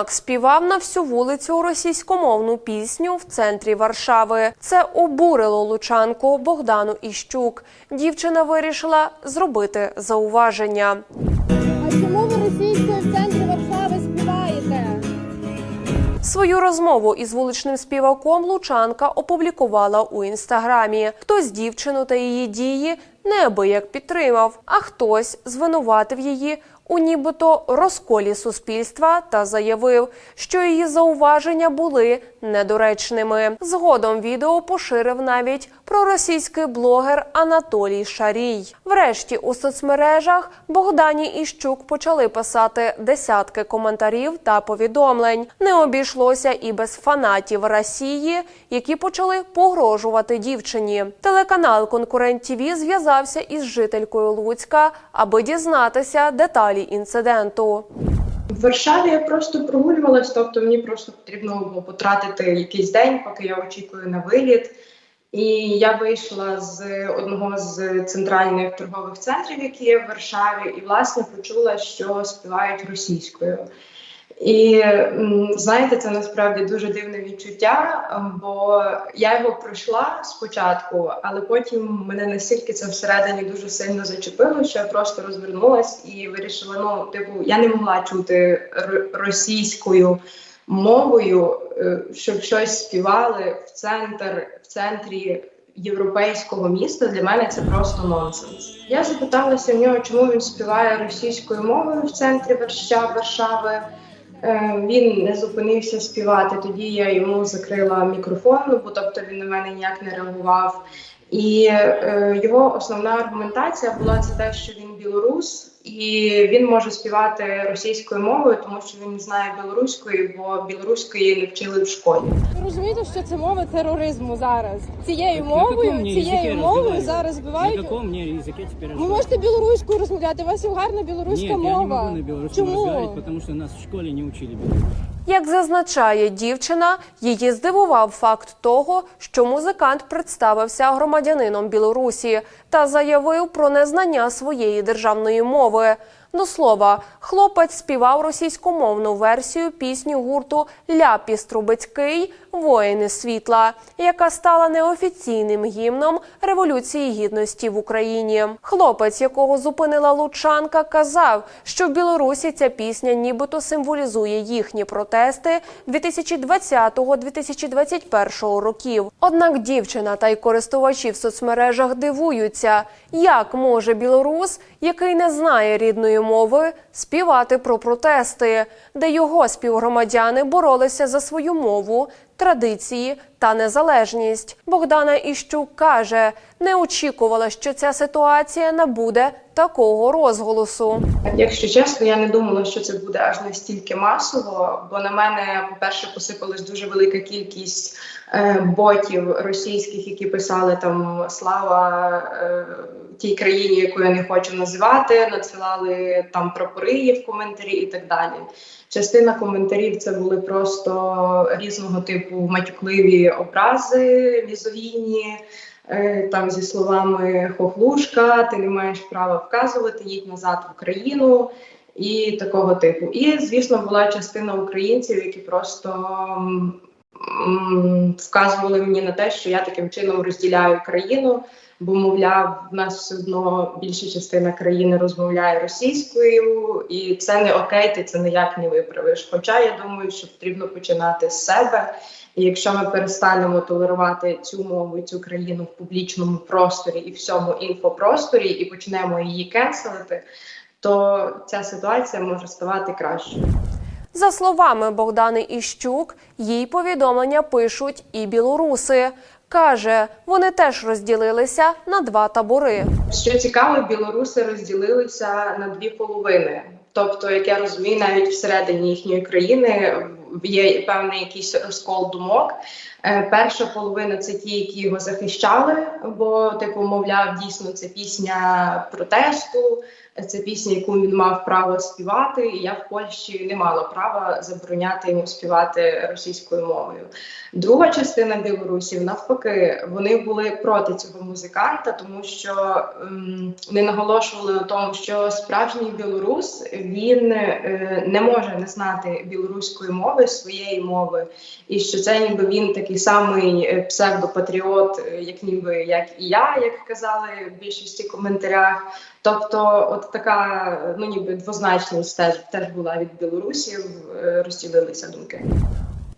Юнак співав на всю вулицю російськомовну пісню в центрі Варшави. Це обурило лучанку Богдану Іщук. Дівчина вирішила зробити зауваження. А чому ви російською в центрі Варшави співаєте? Свою розмову із вуличним співаком Лучанка опублікувала у інстаграмі. Хтось дівчину та її дії неабияк підтримав, а хтось звинуватив її у нібито розколі суспільства та заявив, що її зауваження були недоречними. Згодом відео поширив навіть проросійський блогер Анатолій Шарій. Врешті у соцмережах Богдані Іщук почали писати десятки коментарів та повідомлень. Не обійшлося і без фанатів Росії, які почали погрожувати дівчині. Телеканал Конкурент ТІВІ зв'язався із жителькою Луцька, аби дізнатися деталі інциденту. В Варшаві я просто прогулювалась, тобто мені просто потрібно було потратити якийсь день, поки я очікую на виліт. І я вийшла з одного з центральних торгових центрів, які є в Варшаві, і власне почула, що співають російською. І знаєте, це насправді дуже дивне відчуття, ем, бо я його пройшла спочатку, але потім мене настільки це всередині дуже сильно зачепило, що я просто розвернулась і вирішила: ну, типу, я не могла чути російською мовою, е, щоб щось співали в центр в центрі. Європейського міста для мене це просто нонсенс. Я запиталася в нього, чому він співає російською мовою в центрі Варша- Варшави. Е, Він не зупинився співати. Тоді я йому закрила мікрофон, ну, бо тобто він на мене ніяк не реагував. І е, його основна аргументація була це те, що він білорус, і він може співати російською мовою, тому що він не знає білоруської, бо білоруської не вчили в школі. Ви розумієте, що це мова тероризму зараз? Цією мовою, цією мовою зараз теперь Ви можете білоруською розмовляти, у вас є гарна білоруська Нет, мова. я не могу на Чому? разговаривать, потому что нас в школе не учили белорусскому. Як зазначає дівчина, її здивував факт того, що музикант представився громадянином Білорусі та заявив про незнання своєї державної мови. До слова, хлопець співав російськомовну версію пісні гурту Ляпіс Трубецький Воїни світла, яка стала неофіційним гімном Революції Гідності в Україні. Хлопець, якого зупинила Лучанка, казав, що в Білорусі ця пісня нібито символізує їхні протести 2020-2021 років. Однак дівчина та й користувачі в соцмережах дивуються, як може білорус, який не знає рідної мови, співати про протести, де його співгромадяни боролися за свою мову, традиції та незалежність. Богдана Іщук каже, не очікувала, що ця ситуація набуде такого розголосу. Якщо чесно, я не думала, що це буде аж настільки масово, бо на мене, по-перше, посипалась дуже велика кількість е, ботів російських, які писали там слава е, тій країні, яку я не хочу називати, надсилали там прапори в коментарі і так далі. Частина коментарів це були просто різного типу матюкливі образи, мізогінні. Е, там зі словами хохлушка, ти не маєш права вказувати, їдь назад в Україну і такого типу. І, звісно, була частина українців, які просто вказували мені на те, що я таким чином розділяю країну, бо, мовляв, в нас все одно більша частина країни розмовляє російською, і це не окей, ти це ніяк не виправиш. Хоча я думаю, що потрібно починати з себе. І якщо ми перестанемо толерувати цю мову, цю країну в публічному просторі і всьому інфопросторі, і почнемо її кенселити, то ця ситуація може ставати кращою. За словами Богдани Іщук, їй повідомлення пишуть і білоруси. Каже, вони теж розділилися на два табори. Що цікаво, білоруси розділилися на дві половини. Тобто, як я розумію, навіть всередині їхньої країни є певний якийсь розкол думок. Е, Перша половина це ті, які його захищали, бо типу, мовляв, дійсно це пісня протесту, Це пісня, яку він мав право співати, і я в Польщі не мала права забороняти йому співати російською мовою. Друга частина білорусів, навпаки, вони були проти цього музиканта, тому що ем, вони наголошували на тому, що справжній білорус він е, не може не знати білоруської мови, своєї мови, і що це ніби він такий самий е, псевдопатріот, е, як ніби як і я, як казали в більшості коментарях. Тобто, от така ну ніби двозначність теж теж була від білорусів, е, розділилися думки.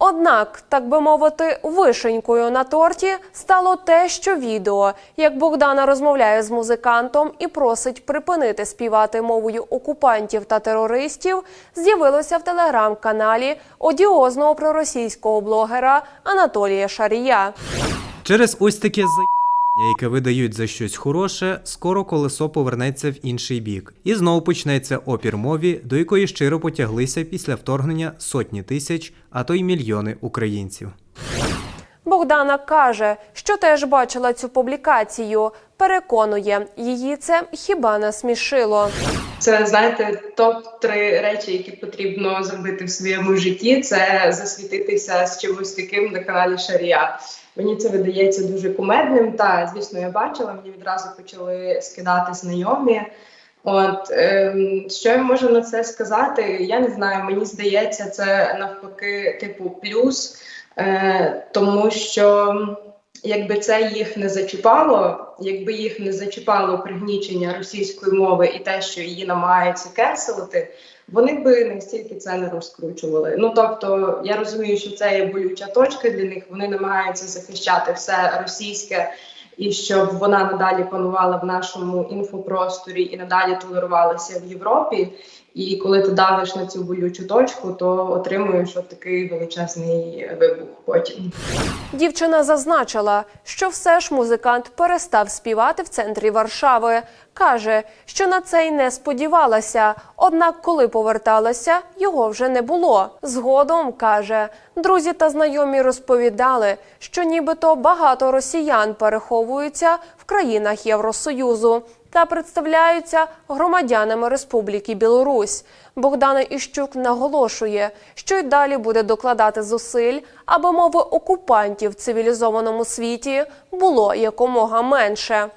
Однак, так би мовити, вишенькою на торті стало те, що відео, як Богдана розмовляє з музикантом і просить припинити співати мовою окупантів та терористів, з'явилося в телеграм-каналі одіозного проросійського блогера Анатолія Шарія. Через ось таке за***ння, яке видають за щось хороше, скоро колесо повернеться в інший бік. І знову почнеться опір мові, до якої щиро потяглися після вторгнення сотні тисяч, а то й мільйони українців. Богдана каже, що теж бачила цю публікацію. Переконує, її це хіба не смішило. Це знаєте, топ три речі, які потрібно зробити в своєму житті. Це засвітитися з чимось таким на каналі Шарія. Мені це видається дуже кумедним. Та звісно, я бачила. Мені відразу почали скидати знайомі. От ем, що я можу на це сказати? Я не знаю. Мені здається, це навпаки, типу, плюс, е, тому що якби це їх не зачіпало, якби їх не зачіпало пригнічення російської мови і те, що її намагаються кенселити, вони би настільки це не розкручували. Ну тобто, я розумію, що це є болюча точка для них. Вони намагаються захищати все російське. І щоб вона надалі панувала в нашому інфопросторі і надалі толерувалася в Європі. І коли ти давиш на цю болючу точку, то отримуєш от такий величезний вибух потім. Дівчина зазначила, що все ж музикант перестав співати в центрі Варшави. Каже, що на це й не сподівалася. Однак, коли поверталася, його вже не було. Згодом каже, друзі та знайомі розповідали, що нібито багато росіян переховуються в країнах Євросоюзу та представляються громадянами Республіки Білорусь. Богдана Іщук наголошує, що й далі буде докладати зусиль, аби мови окупантів в цивілізованому світі було якомога менше.